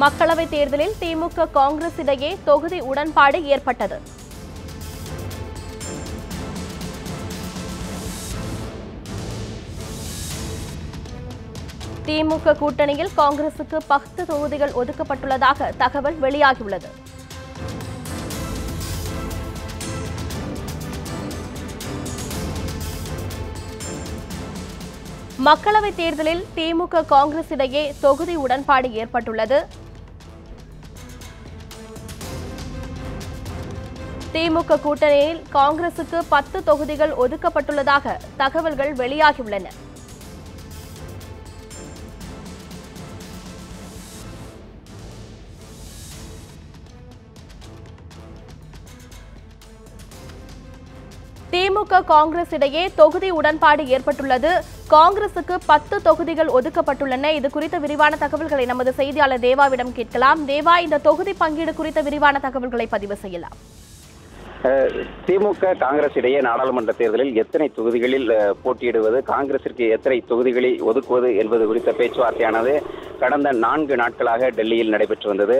மக்களவைத் தேர்தலில் திமுக காங்கிரஸ் இடையே தொகுதி உடன்பாடு ஏற்பட்டது. திமுக கூட்டணியில் காங்கிரசுக்கு பத்து தொகுதிகள் ஒதுக்கப்பட்டுள்ளதாக தகவல் வெளியாகியுள்ளது. மக்களவைத் தேர்தலில் திமுக காங்கிரஸ் இடையே தொகுதி உடன்பாடு ஏற்பட்டுள்ளது. திமுக கூட்டணியில் காங்கிரசுக்கு பத்து தொகுதிகள் ஒதுக்கப்பட்டுள்ளதாக தகவல்கள் வெளியாகியுள்ளன. திமுக காங்கிரஸ் இடையே தொகுதி உடன்பாடு ஏற்பட்டுள்ளது. காங்கிரசுக்கு பத்து தொகுதிகள் ஒதுக்கப்பட்டுள்ளன. இது குறித்த விரிவான தகவல்களை நமது செய்தியாளர் தேவாவிடம் கேட்கலாம். தேவா இந்த தொகுதி பங்கீடு குறித்த விரிவான தகவல்களை பதிவு செய்யலாம். திமுக காங்கிரஸ் இடையே நாடாளுமன்ற தேர்தலில் எத்தனை தொகுதிகளில் போட்டியிடுவது காங்கிரசிற்கு எத்தனை தொகுதிகளை ஒதுக்குவது என்பது குறித்த பேச்சுவார்த்தையானது கடந்த நான்கு நாட்களாக டெல்லியில் நடைபெற்று வந்தது.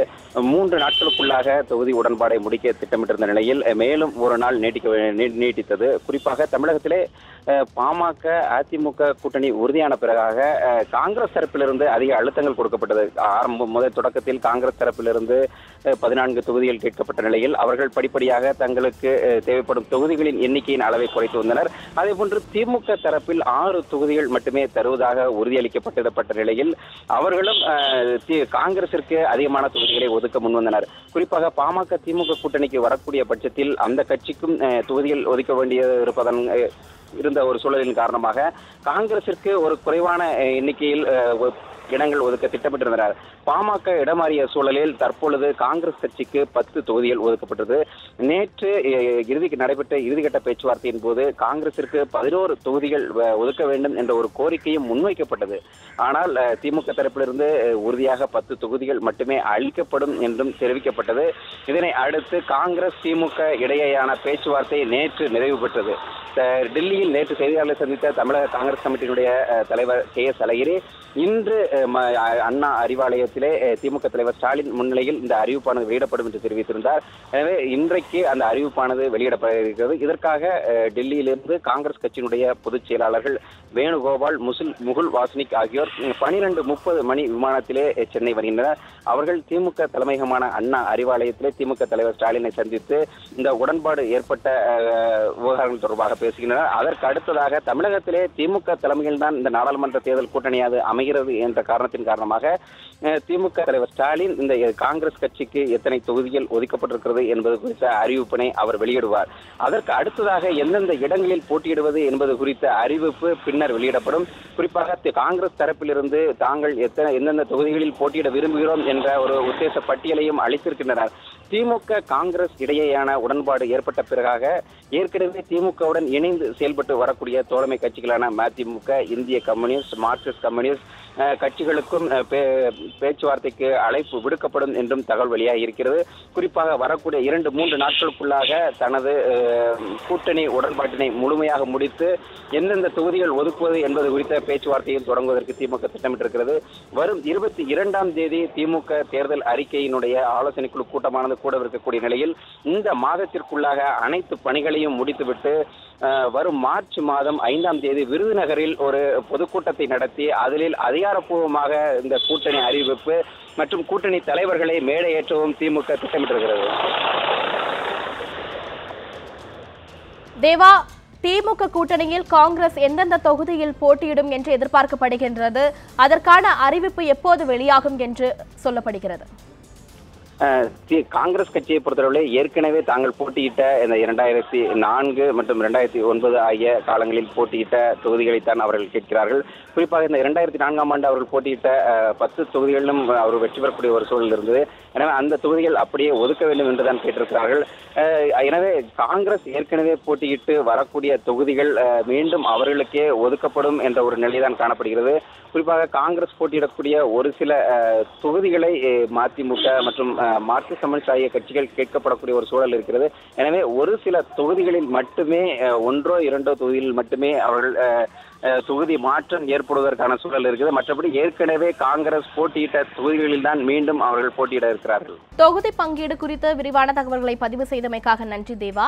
மூன்று நாட்களுக்குள்ளாக தொகுதி உடன்பாடை முடிக்க திட்டமிட்டிருந்த நிலையில் மேலும் ஒரு நாள் நீட்டிக்க நீட்டித்தது. குறிப்பாக தமிழகத்திலே பாமக அதிமுக கூட்டணி உறுதியான பிறகாக காங்கிரஸ் தரப்பிலிருந்து அதிக அழுத்தங்கள் கொடுக்கப்பட்டது. ஆரம்பம் முதல் தொடக்கத்தில் காங்கிரஸ் தரப்பிலிருந்து பதினான்கு தொகுதிகள் கேட்கப்பட்ட நிலையில் அவர்கள் படிப்படியாக தங்கள் அஹ், தேவைப்படும் தொகுதிகளின் எண்ணிக்கையின் அளவை குறைத்து வந்தனர். அதேபோன்று திமுக தரப்பில் ஆறு தொகுதிகள் மட்டுமே தருவதாக உறுதியளிக்கப்பட்டிடப்பட்ட நிலையில் அவர்களும் காங்கிரசிற்கு அதிகமான தொகுதிகளை ஒதுக்க முன்வந்தனர் குறிப்பாக பாமக திமுக கூட்டணிக்கு வரக்கூடிய பட்சத்தில் அந்த கட்சிக்கும் தொகுதிகள் ஒதுக்க வேண்டிய இருப்பதன் இருந்த ஒரு சூழலின் காரணமாக காங்கிரசிற்கு ஒரு குறைவான எண்ணிக்கையில் இடங்கள் ஒதுக்க திட்டமிட்டிருந்தனர். பாமக இடமாறிய சூழலில் தற்பொழுது காங்கிரஸ் கட்சிக்கு பத்து தொகுதிகள் ஒதுக்கப்பட்டது. நேற்று இறுதிக்கு நடைபெற்ற இறுதிக்கட்ட பேச்சுவார்த்தையின் போது காங்கிரசிற்கு பதினோரு தொகுதிகள் ஒதுக்க வேண்டும் என்ற ஒரு கோரிக்கையும் முன்வைக்கப்பட்டது. ஆனால் திமுக தரப்பிலிருந்து உறுதியாக பத்து தொகுதிகள் மட்டுமே அளிக்கப்படும் என்றும் தெரிவிக்கப்பட்டது. இதனை அடுத்து காங்கிரஸ் திமுக இடையேயான பேச்சுவார்த்தை நேற்று நிறைவு பெற்றது. டெல்லியில் நேற்று செய்தியாளர்களை சந்தித்த தமிழக காங்கிரஸ் கமிட்டியினுடைய தலைவர் கே எஸ் அழகிரி இன்று அண்ணா அறிவாலயத்திலே திமுக தலைவர் ஸ்டாலின் முன்னிலையில் இந்த அறிவிப்பானது வெளியிடப்படும் என்று தெரிவித்திருந்தார். எனவே இன்றைக்கு அந்த அறிவிப்பானது வெளியிடப்பட இருக்கிறது இதற்காக டெல்லியிலிருந்து காங்கிரஸ் கட்சியினுடைய பொதுச் செயலாளர்கள் வேணுகோபால் முசுல் முகுல் வாஸ்னிக் ஆகியோர் பனிரெண்டு முப்பது மணி விமானத்திலே சென்னை வருகின்றனர். அவர்கள் திமுக தலைமையகமான அண்ணா அறிவாலயத்திலே திமுக தலைவர் ஸ்டாலினை சந்தித்து இந்த உடன்பாடு ஏற்பட்ட விவகாரங்கள் தொடர்பாக பேசுகின்றனர். அதற்கு அடுத்ததாக தமிழகத்திலே திமுக தலைமையில் தான் இந்த நாடாளுமன்ற தேர்தல் கூட்டணியாது அமைகிறது என்ற காரணத்தின் காரணமாக திமுக தலைவர் ஸ்டாலின் இந்த காங்கிரஸ் கட்சிக்கு எத்தனை தொகுதிகள் ஒதுக்கப்பட்டிருக்கிறது என்பது குறித்த அறிவிப்பினை அவர் வெளியிடுவார். அதற்கு அடுத்ததாக எந்தெந்த இடங்களில் போட்டியிடுவது என்பது குறித்த அறிவிப்பு பின்னர் வெளியிடப்படும். குறிப்பாக காங்கிரஸ் தரப்பிலிருந்து தாங்கள் எத்தனை எந்தெந்த தொகுதிகளில் போட்டியிட விரும்புகிறோம் என்ற ஒரு உத்தேச பட்டியலையும் அளித்திருக்கின்றனர். திமுக காங்கிரஸ் இடையேயான உடன்பாடு ஏற்பட்ட பிறகாக ஏற்கனவே திமுகவுடன் இணைந்து செயல்பட்டு வரக்கூடிய தோழமை கட்சிகளான மதிமுக இந்திய கம்யூனிஸ்ட் மார்க்சிஸ்ட் கம்யூனிஸ்ட் கட்சிகளுக்கும் பே- பேச்சுவார்த்தைக்கு அழைப்பு விடுக்கப்படும் என்றும் தகவல் வெளியாகி இருக்கிறது குறிப்பாக வரக்கூடிய இரண்டு மூன்று நாட்களுக்குள்ளாக தனது கூட்டணி உடன்பாட்டினை முழுமையாக முடித்து எந்தெந்த தொகுதிகள் ஒதுக்குவது என்பது குறித்த பேச்சுவார்த்தையும் தொடங்குவதற்கு திமுக திட்டமிட்டிருக்கிறது. வரும் இருபத்தி இரண்டாம் தேதி திமுக தேர்தல் அறிக்கையினுடைய ஆலோசனை குழு கூட்டமானது நாட்கள் கூட இருக்கக்கூடிய நிலையில் இந்த மாதத்திற்குள்ளாக அனைத்து பணிகளையும் முடித்துவிட்டு வரும் மார்ச் மாதம் ஐந்தாம் தேதி விருதுநகரில் ஒரு பொதுக்கூட்டத்தை நடத்தி அதில் அதிகாரப்பூர்வமாக இந்த கூட்டணி அறிவிப்பு மற்றும் கூட்டணி தலைவர்களை மேடையேற்றவும் திமுக திட்டமிட்டிருக்கிறது. தேவா திமுக கூட்டணியில் காங்கிரஸ் எந்தெந்த தொகுதியில் போட்டியிடும் என்று எதிர்பார்க்கப்படுகின்றது அதற்கான அறிவிப்பு எப்போது வெளியாகும் என்று சொல்லப்படுகிறது? காங்கிரஸ் கட்சியை பொறுத்தளவில் ஏற்கனவே தாங்கள் போட்டியிட்ட இந்த இரண்டாயிரத்தி நான்கு மற்றும் இரண்டாயிரத்தி ஒன்பது ஆகிய காலங்களில் போட்டியிட்ட தொகுதிகளைத்தான் அவர்கள் கேட்கிறார்கள். குறிப்பாக இந்த இரண்டாயிரத்தி நான்காம் ஆண்டு அவர்கள் போட்டியிட்ட பத்து தொகுதிகளிலும் அவர் வெற்றி பெறக்கூடிய ஒரு சூழல் இருந்தது. எனவே அந்த தொகுதிகள் அப்படியே ஒதுக்க வேண்டும் என்றுதான் கேட்டிருக்கிறார்கள். எனவே காங்கிரஸ் ஏற்கனவே போட்டியிட்டு வரக்கூடிய தொகுதிகள் மீண்டும் அவர்களுக்கே ஒதுக்கப்படும் என்ற ஒரு நிலைதான் காணப்படுகிறது. குறிப்பாக காங்கிரஸ் போட்டியிடக்கூடிய ஒரு சில தொகுதிகளை மதிமுக மற்றும் மார்க்சிஸ்ட் கம்யூனிஸ்ட் ஆகிய கட்சிகள் கேட்கப்படக்கூடிய ஒரு சூழல் இருக்கிறது. எனவே ஒரு சில தொகுதிகளில் மட்டுமே ஒன்றோ இரண்டோ தொகுதிகளில் மட்டுமே அவர்கள் தொகுதி மாற்றம் ஏற்படுவதற்கான சூழல் இருக்குது. மற்றபடி ஏற்கனவே காங்கிரஸ் போட்டியிட்ட தொகுதிகளில் தான் மீண்டும் அவர்கள் போட்டியிட இருக்கிறார்கள். தொகுதி பங்கீடு குறித்த விரிவான தகவல்களை பதிவு செய்தமைக்காக நன்றி தேவா.